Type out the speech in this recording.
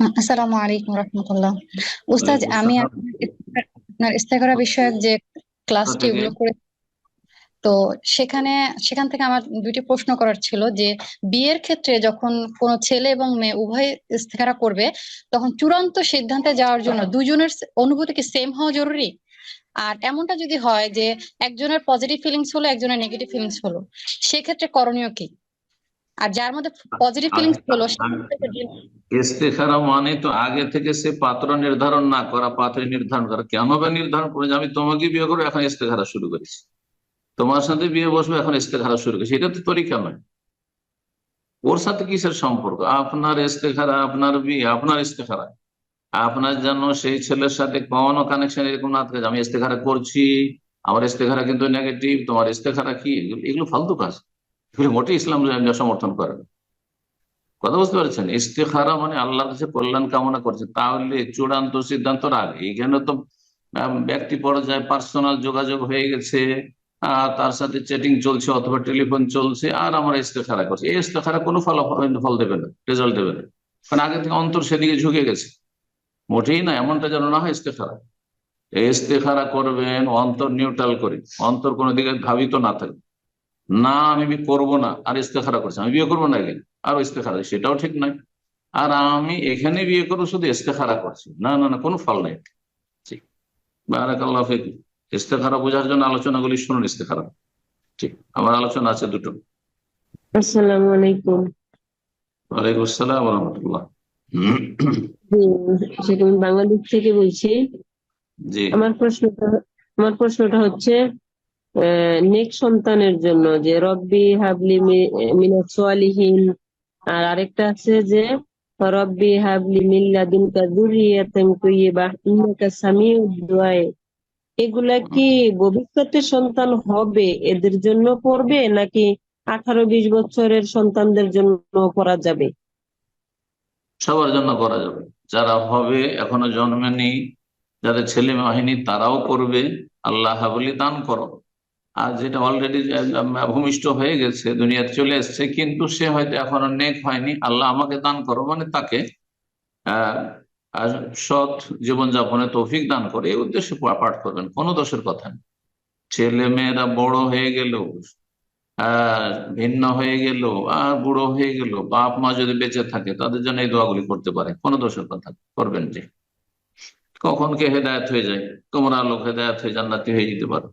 আসসালামু আলাইকুম রহমতুল্লাহ। উস্তাদ আমি আপনার ইস্তেখারা বিষয়ক যে ক্লাসটি ওগুলো করে তো সেখানে সেখান থেকে আমার দুইটি প্রশ্ন করার ছিল যে বিয়ের ক্ষেত্রে যখন কোনো ছেলে এবং মেয়ে উভয় ইস্তেখারা করবে তখন চূড়ান্ত সিদ্ধান্তে যাওয়ার জন্য দুজনের অনুভূতি কি সেম হওয়া জরুরি? আর এমনটা যদি হয় যে একজনের পজিটিভ ফিলিংস হলো একজনের নেগেটিভ ফিলিংস হলো সেক্ষেত্রে করণীয় কি? আর যার মধ্যে পজিটিভ ফিলিংস হলো ইস্তেখারা মানে তো আগে থেকে সে পাত্র নির্ধারণ না করা পাত্রী নির্ধারণ করা। কেন বা নির্ধারণ করে আমি তোমাকে বিয়ে করব এখন ইস্তেখারা শুরু করেছি। তোমার সাথে বিয়ে বসবো এখন ইস্তেখারা শুরু করেছি। এটা তো তরিকা নয়। ওর সাথে কিসের সম্পর্ক? আপনার ইস্তেখারা আপনার বিয়ে আপনার ইস্তেখারা। আপনার জন্য সেই ছেলের সাথে কোনো কানেকশন এরকম না থাকে আমি ইস্তেখারা করছি আমার ইস্তেখারা কিন্তু নেগেটিভ তোমার ইস্তেখারা কি? এগুলো ফালতু কাজ। এগুলো মোটেই ইসলাম সমর্থন করে না। কথা বুঝতে পারছেন? ইস্তেখারা মানে আল্লাহর কাছে কল্যাণ কামনা করছে। তাহলে চূড়ান্ত সিদ্ধান্ত আগে এখানে তো ব্যক্তি পর্যায়ে পার্সোনাল যোগাযোগ হয়ে গেছে তার সাথে চ্যাটিং চলছে অথবা টেলিফোন চলছে, আর আমরা ইস্তেখারা করছি। এই ইস্তেখারা কোনো ফল ফল দেবে না রেজাল্ট দেবে না। কারণ আগে থেকে অন্তর সেদিকে ঝুঁকে গেছে। মোটেই না, এমনটা যেন না হয় ইস্তেখারা। ইস্তেখারা করবেন, অন্তর নিউট্রাল করে। অন্তর কোনো দিকে ধাবিত না থাকে না আমি বি- করব না। আর ইস্তেখারা করছি। আমি বিয়ে করব না এখানে আর ইস্তেখারা সেটাও ঠিক নয়। আর আমি এখানে বিয়ে করব শুধু ইস্তেখারা করছি। না না না কোনো ফল নাই। ঠিক। বারাকাল্লাহ ফিক ইস্তেখারা বোঝার জন্য আলোচনাগুলি শুনুন ইস্তেখারা। ঠিক আমার আলোচনা আছে দুটো। আসসালামু আলাইকুম। ওয়ালাইকুম আসসালাম রহমতুল্লাহ। বাংলাদেশ থেকে বলছি। জি। আমার প্রশ্নটা আমার প্রশ্নটা হচ্ছে নেক সন্তানের জন্য, যে রব্বি হাবলি মি- মিনাস সালিহিন। আর আরেকটা আছে যে, রব্বি হাবলি মিন লাদুনকা যুররিয়াতান তাইয়্যিবাহ ইন্নাকা এগুলা কি ভবিষ্যতে সন্তান হবে, এদের জন্য পড়বে, নাকি আঠারো বিশ বছরের সন্তানদের জন্য পড়া যাবে? সবার জন্য করা যাবে। যারা হবে, এখনও জন্মেনি যাদের ছেলে বাহিনী তারাও করবে আল্লাহ হাবলি দান করো। আর যেটা অলরেডি ভূমিষ্ঠ হয়ে গেছে, দুনিয়াতে চলে এসেছে, কিন্তু সে হয়তো এখনও নেক হয়নি। আল্লাহ আমাকে দান করো মানে তাকে সৎ জীবনযাপনে তৌফিক দান করে। এই উদ্দেশ্যে পাঠ করবেন, কোনো দোষের কথা নেই। ছেলে মেয়েরা বড় হয়ে গেল ভিন্ন হয়ে গেল, আর বুড়ো হয়ে গেল, বাপ মা যদি বেঁচে থাকে, তাদের জন্য এই দোয়াগুলি করতে পারে, কোনো দোষের কথা করবেন যে। কখন কে হেদায়ত হয়ে যায়, তোমরা লোক হেদায়ত হয়ে জান্নাতি হয়ে যেতে পারো।